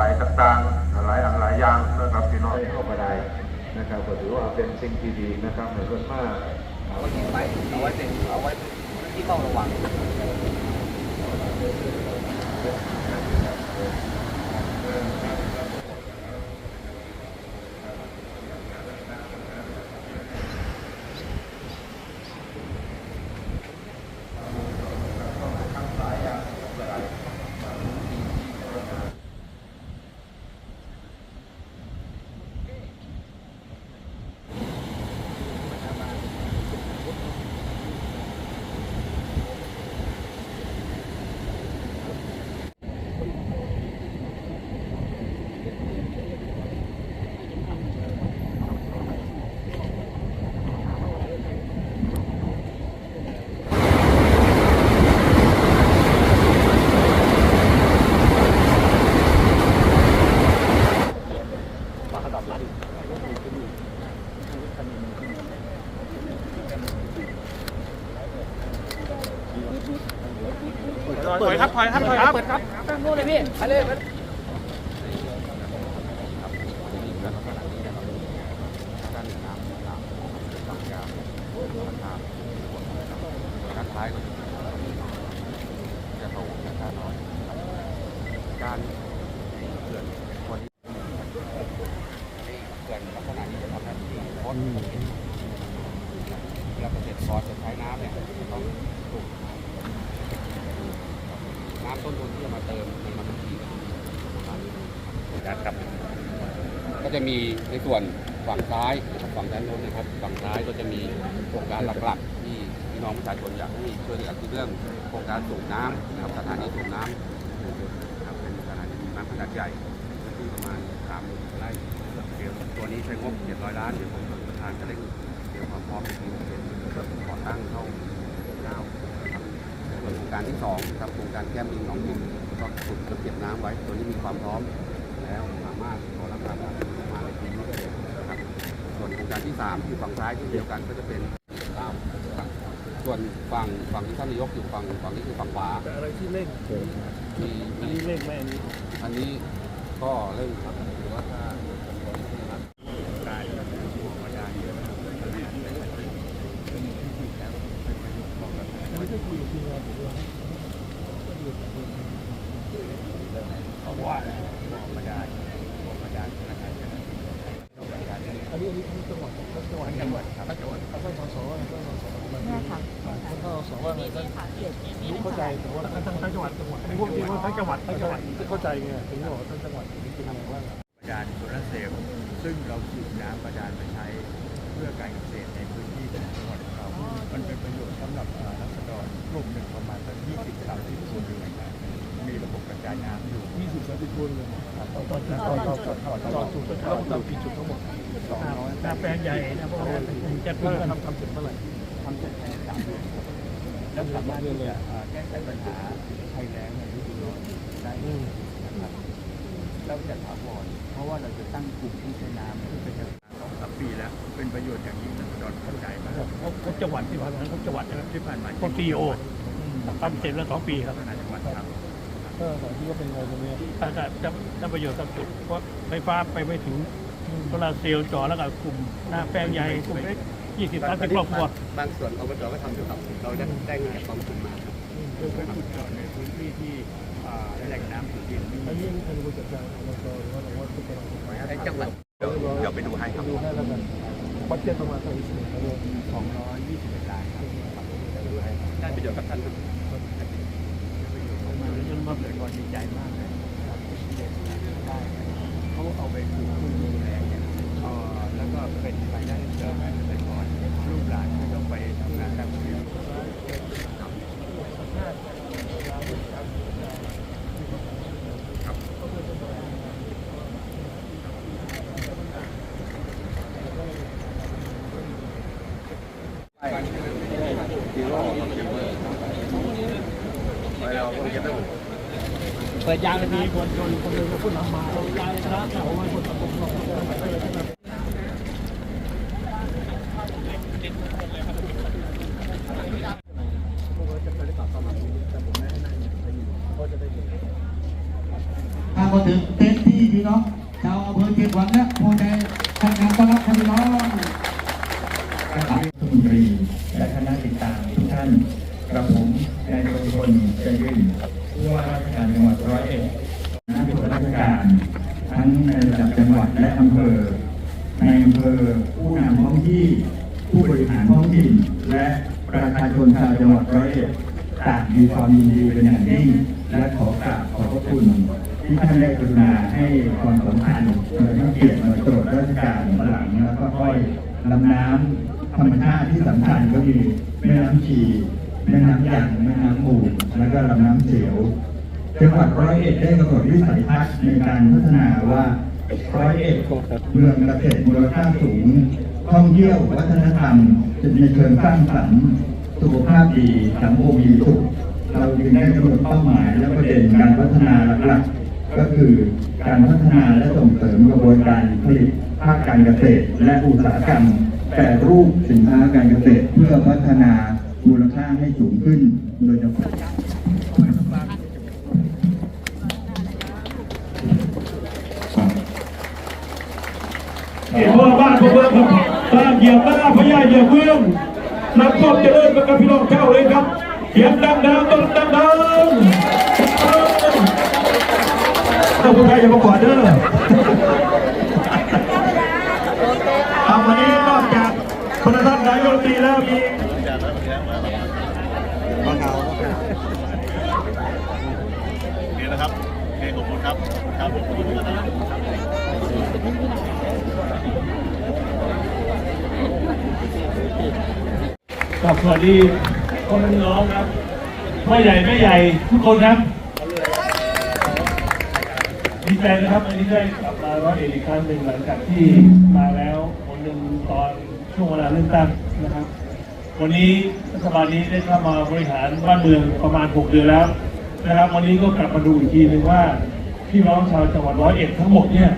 ายต่างๆ หลายอันหลายอย่างนะครับพี่น้องเข้ามาได้นะครับก็ถือว่าเป็นสิ่งที่ดีนะครับในส่วนมากเอาไว้ติดไว้เอาไว้เป็นเอาไว้ที่ต้องระวังถ ครับถอยครับถอยครับเปิดครับตั้งนู่นเลยพี่ไปเลยการท้ายก็จะโตช้าหน่อยการเขื่อนควรเขื่อนลักษณะนี้จะทำหน้าที่พดเวลาเกษตรกรจะใช้น้ำเนี่ยต้องถูกน้ำ ต้นทุนที่จะมาเติมในมันทีครับก็จะมีในส่วนฝั่งซ้ายนะครับฝั่งด้านโน้นนะครับ ฝั่งซ้ายก็จะมีโครงการหลักๆ ที่พี่น้องประชาชนอยากให้ช่วยเหลือคือเรื่องโครงการสูบน้ำนะครับสถานีสูบน้ำนะครับเป็นสถานีสูบน้ำขนาดใหญ่ที่ประมาณ3ามหมื่นไร่เดี๋ยวตัวนี้ใช้งบ700ล้านเดี๋ยวผมประธานจะเร่งเตรียมความพร้อมในปีนี้เพื่อก่อตั้งเข้าน้ำน การที่สองครับโครงการแก้มลิงหนองหินก็ขุดเพื่อเก็บน้ำไว้ ตัวนี้มีความพร้อมแล้วสามารถขอรับการมาในปีนี้ได้เลยนะครับ ส่วนโครงการที่3ที่ฝั่งซ้ายที่เดียวกันก็จะเป็นตามส่วนฝั่งฝั่งที่ท่านนายกอยู่ฝั่งฝั่งนี้คือฝั่งขวาแต่อะไรที่เร่งมีอันมีนี้เร่งไหมอันนี้ อันนี้ก็เร่งครับหรือว่าถ้า การธรรมดาเยอะไม่ได้คุยกับทีมงานผมด้วยเขาว่าธรรมดาธรรมดาธนาคารอันนี้อันนี้จังหวัด จังหวัดจังหวัดครับจังหวัดท่านสสท่านสสมันเนี่ยค่ะท่านสสว่าไงท่านค่ะเกียรตินี้รู้เข้าใจแต่ว่าทั้งทั้งจังหวัดจังหวัดพวกที่ว่าทั้งจังหวัดทั้งจังหวัดเข้าใจไงถึงบอกว่าทั้งจังหวัดนี่เป็นยังไงบ้างบาดาลโซลาร์เซลล์ซึ่งเราสูบน้ำบาดาลมาใช้เพื่อการเกษตรในพื้นที่ของจังหวัดของเรา มันเป็นประโยชน์สำหรับเอ่อรัษฎรกลุ่มหนึ่งประมาณสัก20 30ครัวเรือนมีระบบกระจายน้ำอยู่ยี่สิบสามสิบคนเลยตอนตอนตอนตอนตอนตอนตอนจุดเราทำกี่จุดทั้งหมดสองร้อยห น้าแปลงใหญ่นะเพราะว่าจะเมื่เพิ่อมทำทำเสร็จเมื่อไหร่ทำเสร็จภายในสามเดือนแล้วสามารถที่จะเอ่อแก้ไขปัญหาภัยแล้งในฤดูร้อนได้นะครับเราจะถาวรเพราะว่าเราจะตั้งกลุ่มผู้ใช้น้ำเพื่อเป็นสองสามปีแล้ว เป็นประโยชน์อย่างยิ่งรัษฎรเข้าใจมากเขาเขาจังหวัดที่ผ่านมาเขาจังหวัดนะครับที่ผ่านมาพวกซีโอทำเสร็จแล้วสองปีครับพัฒนาจังหวัดครับก็ตอนที่ว่าเป็นไงตรงนี้ถ้าจะจะจะประโยชน์กับจุดเพราะไฟฟ้าไปไม่ถึง โซลาร์เซลล์จ่อแล้วก็กลุ่มหน้าแปลงใหญ่กลุ่มเล็กยี่สิบสามสิบครอบครัวบางส่วนอบจก็ทำอยู่ครับเราได้ได้เงินจากกองทุนมาครับเพื่อเป็นจุดจอดในพื้นที่ที่อ่าแหล่งน้ำสู่ดินไม่อันมีนี้เป็นบริษัทการอบตหรือว่าเราว่าทุกคนในจังหวัดเดี๋ยวเดี๋ยวไปดูให้ครับดูให้แล้วกันบัตเจ็ตประมาณเท่าไหร่สิบครับ221ล้านครับได้ประโยชน์กับท่านครับจนมาเกิดความดีใจมากเลยครับที่ได้ได้เขาเอาไปปลูกพืชดูแลเนี่ยเอ่อแล้วก็ เป็นรายได้เสริมให้เกษตรกรลูกหลานไม่ต้องไปทำงานต่างประเปิดยางมีคนชนคนหนึ่งก็พูดนำมาเรายางชนะแต่ผมว่าคนตะโกนบอก พวกเราจะไปได้ตัดตลาดนี้แต่ผมไม่ให้นั่งไปอยู่เพราะจะได้เห็น ถ้ามาถึงเต็นท์ที่พี่น้องชาวอำเภอเชียงหวังและโพใจทำงานต้อนรับพี่น้องคณะรัฐมนตรีและคณะติดตามทุกท่านกระผมนายรงพลเจริญผู้ว่าราชการจังหวัดร้อยเอ็ดคณะส่วนราชการ ทั้งในระดับจังหวัดและอำเภอ ในอำเภอผู้นำท้องที่ ผู้บริหารท้องถิ่น และประชาชนชาวจังหวัดร้อยเอ็ดต่างมีความยินดีเป็นอย่างยิ่งและขอกราบขอบพระคุณ ที่ท่านได้กรุณาให้ความสำคัญโดยให้เกียรติมาตรวจราชการหลังแล้วก็ค่อยลำน้ำธรรมชาติที่สำคัญก็มีแม่น้ำชีแม่น้ำยางแม่น้ำมูลแล้วก็ลำน้ำเสียวจังหวัดร้อยเอ็ดได้กำหนดวิสัยทัศน์ในการพัฒนาว่าร้อยเอ็ดเมืองเกษตรมูลค่าสูง ท่องเที่ยววัฒนธรรมจะในเชิงสร้างสรรค์สุขภาพดีสังคมมีสุขเราจึงได้กำหนดเป้าหมายและประเด็นการพัฒนาหลักๆ ก็คือการพัฒนาและส่งเสริมกระบวนการผลิตภาคการเกษตร และอุตสาหกรรมแปรรูปสินค้าการเกษตรเพื่อพัฒนามูลค่าให้สูงขึ้นโดยเฉพาะเห็นว่าบ้านพวกเรับบ้านเหยียบบ้าพญาเหยียบเมืองนักความเจริญกับพี่น้องเจ้าเลยครับเสียงดังดังต้องดังดัง ผู้ชายอย่ามากอดเด้อเอาวันนี้นอกจากพระท่านนายกรัฐมนตรีแล้วมีนี่นะครับโอเคขอบคุณครับครับขอบคุณครับกับสวัสดีพ่อแม่พี่น้องครับพ่อใหญ่แม่ใหญ่ทุกคนครับดี ใจนะครับวันนี้ได้กลับมาร้อยเอ็ดอีกครั้งหนึ่งหลังจากที่มาแล้วคนหนึ่งตอนช่วงเวลาเลือกตั้งนะครับ วันนี้รัฐบาลนี้ได้เข้ามาบริหารบ้านเมืองประมาณ 6 เดือนแล้วนะครับ วันนี้ก็กลับมาดูอีกทีหนึ่งว่าพี่น้องชาวจังหวัดร้อยเอ็ดทั้งหมดเนี่ย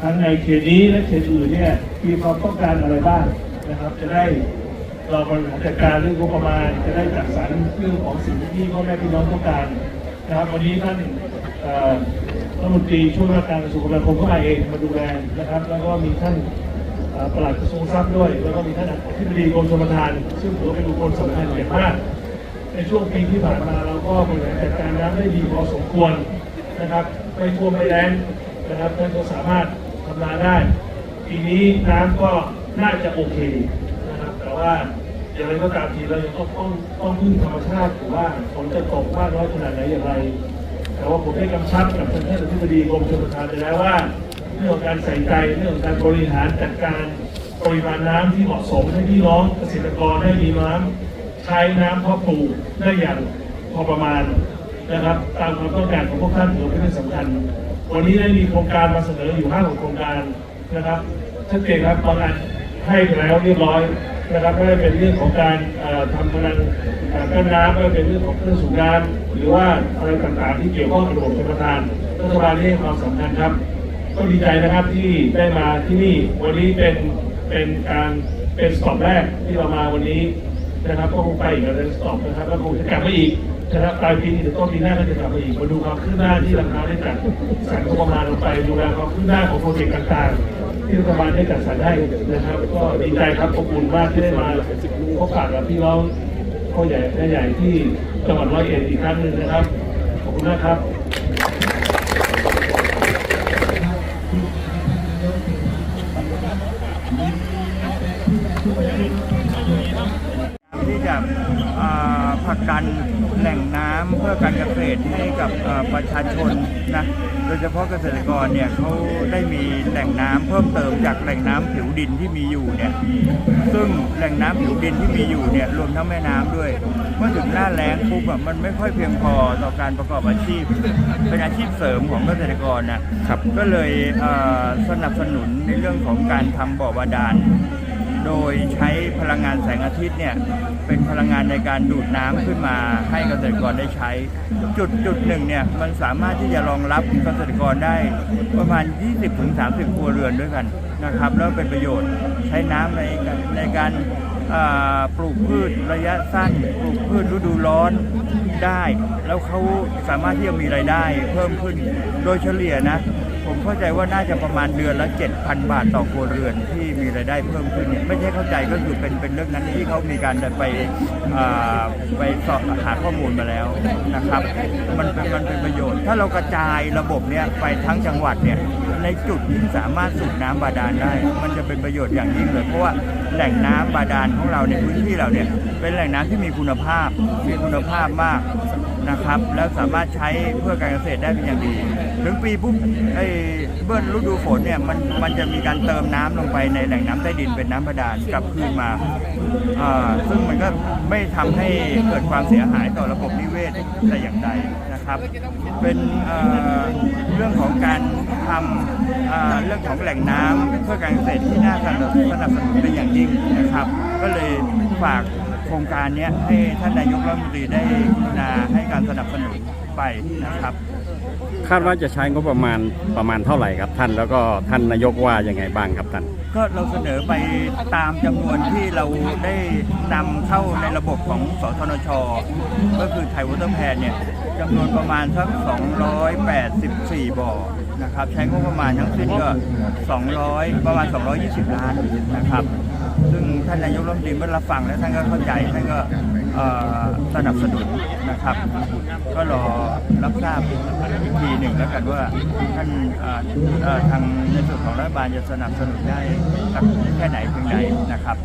ทั้งในเขตนี้และเขตอื่นเนี่ยมีความต้องการอะไรบ้างนะครับ จะได้เราบริหารจัดการเรื่องงบประมาณ จะได้จัดสรรเรื่องของสิ่งที่พ่อแม่พี่น้องต้องการนะครับ วันนี้ท่าน รัฐมนตรีช่วยว่าการกระทรวงคมนาคมก็มาเองมาดูแลนะครับ แล้วก็มีท่านปลัดกระทรวงทรัพย์ด้วย แล้วก็มีท่านอธิบดีกรมชลประทาน ซึ่งถือเป็นบุคคลสำคัญอย่างมาก ในช่วงปีที่ผ่านมาเราก็บริหารจัดการน้ำได้ดีพอสมควรนะครับไม่ท่วมไม่แรงนะครับท่านก็สามารถทำนาได้ ปีนี้น้ำก็น่าจะโอเคนะครับ แต่ว่าอย่างไรก็ตามทีเรายังต้องต้องต้องพึ่งธรรมชาติหรือว่าฝนจะตกมากน้อยขนาดไหนอย่างไร แต่ว่าผมได้กำชับกับท่านท่านอธิบดีกรมชลประทานไปแล้วว่า เรื่องของการใส่ใจเรื่องของการบริหารจัดการปริมาณน้ำที่เหมาะสมให้พี่น้องเกษตรกรได้มีน้ำใช้น้ำเพาะปลูกได้อย่างพอประมาณนะครับ ตามความต้องการของพวกท่านถือเป็นเรื่องสำคัญ วันนี้ได้มีโครงการมาเสนออยู่ห้าโครงการนะครับชัดเจนครับบางอัน ให้ไปแล้วเรียบร้อยนะครับไม่ว่าเป็นเรื่องของการทำพลังกั้นน้ำไม่ว่าเป็นเรื่องของเครื่องสูบน้ำหรือว่าอะไรต่างๆที่เกี่ยวข้องกับระบบชลประทานรัฐบาลนี้ให้ความสำคัญครับ ก็ดีใจนะครับที่ได้มาที่นี่วันนี้เป็นเป็นการเป็นสต็อปแรกที่เรามาวันนี้นะครับก็คงไปอีกแล้วสต็อปนะครับแล้วคงจะกลับมาอีกนะครับปลายปีนี้หรือต้นปีหน้าก็จะกลับมาอีกมาดูความคืบหน้าที่รัฐบาได้จัดสรรงบประมาณลงไปดูแลความคืบหน้าของโปรเจกต์ต่างๆ ที่รัฐบาลได้จัดสรรให้นะครับ ก็ดีใจครับขอบคุณมากที่ได้มาพบปะกับพี่น้องพ่อใหญ่แม่ใหญ่ที่จังหวัดร้อยเอ็ดอีกครั้งหนึ่งนะครับ ขอบคุณมากครับ ผลักดันแหล่งน้ำเพื่อการเกษตรให้กับอ่าประชาชนนะโดยเฉพาะเกษตรกรเนี่ยเขาได้มีแหล่งน้ำเพิ่มเติมจากแหล่งน้ำผิวดินที่มีอยู่เนี่ยซึ่งแหล่งน้ำผิวดินที่มีอยู่เนี่ยรวมทั้งแม่น้ำด้วยเมื่อถึงหน้าแล้งปุ๊บอะมันไม่ค่อยเพียงพอต่อการประกอบอาชีพ เป็นอาชีพเสริมของเกษตรกรนะครับก็เลยเอ่อสนับสนุนในเรื่องของการทำบ่อบาดาล โดยใช้พลังงานแสงอาทิตย์เนี่ยเป็นพลังงานในการดูดน้ำขึ้นมาให้เกษตรกรได้ใช้ จุดจุดหนึ่งเนี่ยมันสามารถที่จะรองรับเกษตรกรได้ประมาณ 20-30 ครัวเรือนด้วยกันนะครับแล้วเป็นประโยชน์ใช้น้ำในในการปลูกพืชระยะสั้น ปลูกพืชฤดูร้อนได้ แล้วเขาสามารถที่จะมีรายได้เพิ่มขึ้นโดยเฉลี่ยนะ ผมเข้าใจว่าน่าจะประมาณเดือนละ 7,000 บาทต่อครัวเรือนที่มีรายได้เพิ่มขึ้นเนี่ยไม่ใช่เข้าใจก็คือเป็นเป็นเรื่องนั้นที่เขามีการไปไปสอบหาข้อมูลมาแล้วนะครับ มันเป็นมันเป็นประโยชน์ ถ้าเรากระจายระบบเนี่ยไปทั้งจังหวัดเนี่ย ในจุดที่สามารถสูบน้ำบาดาลได้ มันจะเป็นประโยชน์อย่างยิ่งเลยเพราะว่าแหล่งน้ำบาดาลของเราในพื้นที่เราเนี่ยเป็นแหล่งน้ำที่มีคุณภาพมีคุณภาพมากนะครับ แล้วสามารถใช้เพื่อการเกษตรได้เป็นอย่างดี ถึงปีปุ๊บไอ เบิ้ลฤดูฝนเนี่ยมันมันจะมีการเติมน้ำลงไปในแหล่งน้ำใต้ดินเป็นน้ำบาดาลกลับคืนมาอ่าซึ่งมันก็ไม่ทำให้เกิดความเสียหายต่อระบบนิเวศแต่อย่างใดนะครับ เป็นเอ่อเรื่องของการทำอ่าเรื่องของแหล่งน้ำเพื่อการเกษตรที่น่าสนับสนุนเป็นอย่างยิ่งนะครับ ก็เลยฝากโครงการเนี้ยให้ท่านนายกรัฐมนตรีได้กรุณาให้การสนับสนุนไปนะครับ คาดว่าจะใช้งบประมาณประมาณเท่าไหร่ครับท่าน แล้วก็ท่านนายกว่ายังไงบ้างครับท่าน ก็เราเสนอไปตามจำนวนที่เราได้นำเข้าในระบบของสทนช ก็คือไทยวอเตอร์แพนเนี่ยจำนวนประมาณสัก 284 บ่อนะครับ ใช้งบประมาณทั้งสิ้นก็ 200 ประมาณ 220 ล้านนะครับ ซึ่งท่านนายกรัฐมนตรีเมื่อรับฟังแล้วท่านก็เข้าใจท่านก็สนับสนุนนะครับ ก็รอรับทราบอีกทีหนึ่งแล้วกันว่าท่านทางในส่วนของรัฐบาลจะสนับสนุนได้แค่ไหนเพียงใดนะครับ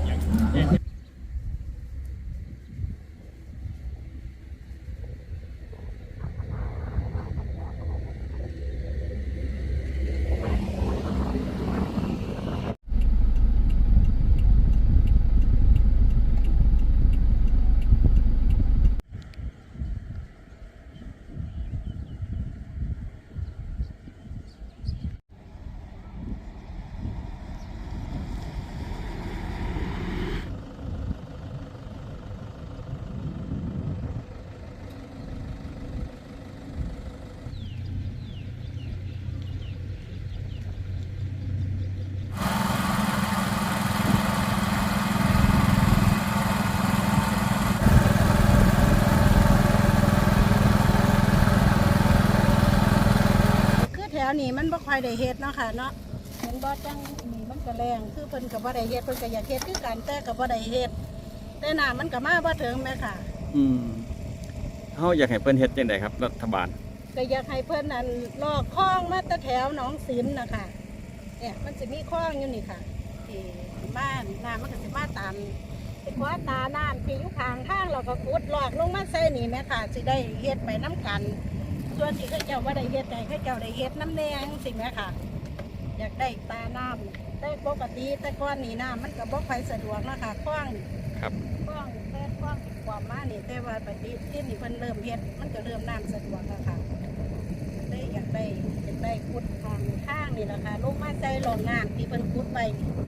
คือแถวนี้มันบ่ค่อยได้เฮ็ดเนาะค่ะเนาะเห็นบ่จังนี่มันก็แรงคือเพิ่นก็บ่ได้เฮ็ดเพิ่นก็อยากเฮ็ดคือกันแต่ก็บ่ได้เฮ็ดแต่น้ามันก็มาบ่ถึงแม่ค่ะ อืมเฮาอยากให้เพิ่นเฮ็ดจังไดครับ รัฐบาล ก็อยากให้เพิ่นนั่นลอกคลองมาแต่แถวหนองสินนะคะเนี่ยมันจะมีคลองอยู่นี่ค่ะที่บ้านน้ำมันก็สิมาตามสิขวาตาน้ำที่อยู่ข้างทางเราก็ขุดลอกลงมาใส่นี่แม่ค่ะสิได้เฮ็ดไปน้ำกัน ส่วนที่เขาเจ้าว่าได้เฮ็ดใดเขาเจ้าได้เฮ็ดน้ำแดงสิแม่ค่ะ อยากได้ตาน้ำแต่ปกติแต่ก่อนนี่น้ำมันก็บ่ค่อยสะดวกเนาะคะคลองครับคลองแค่คลองความมานี่แต่ว่าปฏิที่นี่เพิ่นเริ่มเฮ็ดมันก็เริ่มน้ำสะดวกแล้วค่ะได้อยากได้อยากได้ขุดทางข้างนี่แหละค่ะลงมาใจหลองน้ำที่เพิ่นขุดไปนี่